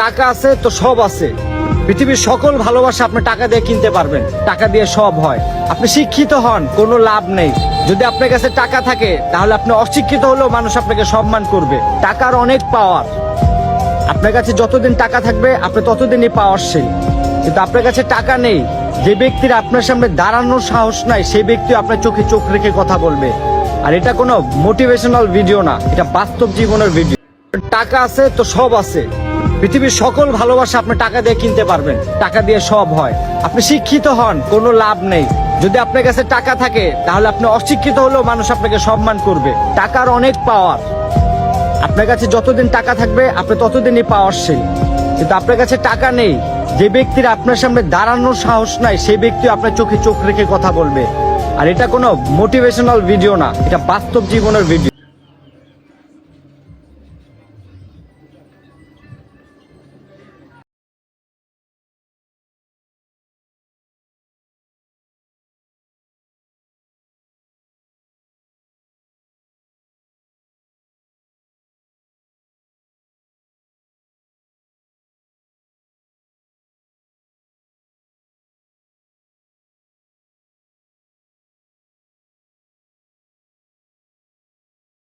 টাকা আছে তো সব আছে। পৃথিবীর সকল ভালোবাসা আপনি টাকা দিয়ে কিনতে পারবেন। টাকা দিয়ে সব হয়। আপনি শিক্ষিত হন, কোনো লাভ নেই। যদি আপনার কাছে টাকা থাকে, তাহলে আপনি অশিক্ষিত হলেও মানুষ আপনাকে সম্মান করবে। টাকার অনেক পাওয়ার আপনার কাছে যতদিন টাকা থাকবে, আপনি ততদিনই পাওয়ারশীল কিন্তু আপনার কাছে টাকা নেই, যে ব্যক্তির আপনার সামনে দাঁড়ানোর সাহস নাই, সেই ব্যক্তি আপনার চোখে চোখ রেখে কথা বলবে। আর এটা কোনো মোটিভেশনাল ভিডিও না, এটা বাস্তব জীবনের ভিডিও টাকা আছে তো সব আছে। পৃথিবীর সকল ভালোবাসা আপনি টাকা দিয়ে কিনতে পারবেন। টাকা দিয়ে সব হয়। আপনি শিক্ষিত হন, কোনো লাভ নেই। যদি আপনার কাছে টাকা থাকে, তাহলে আপনি অশিক্ষিত হলেও মানুষ আপনাকে সম্মান করবে। টাকার অনেক পাওয়ার আপনার কাছে যতদিন টাকা থাকবে, আপনি ততদিনই পাওয়ারশীল কিন্তু আপনার কাছে টাকা নেই, যে ব্যক্তির আপনার সামনে দাঁড়ানোর সাহস নাই, সেই ব্যক্তি আপনার চোখে চোখ রেখে কথা বলবে। আর এটা কোনো মোটিভেশনাল ভিডিও না, এটা বাস্তব জীবনের ভিডিও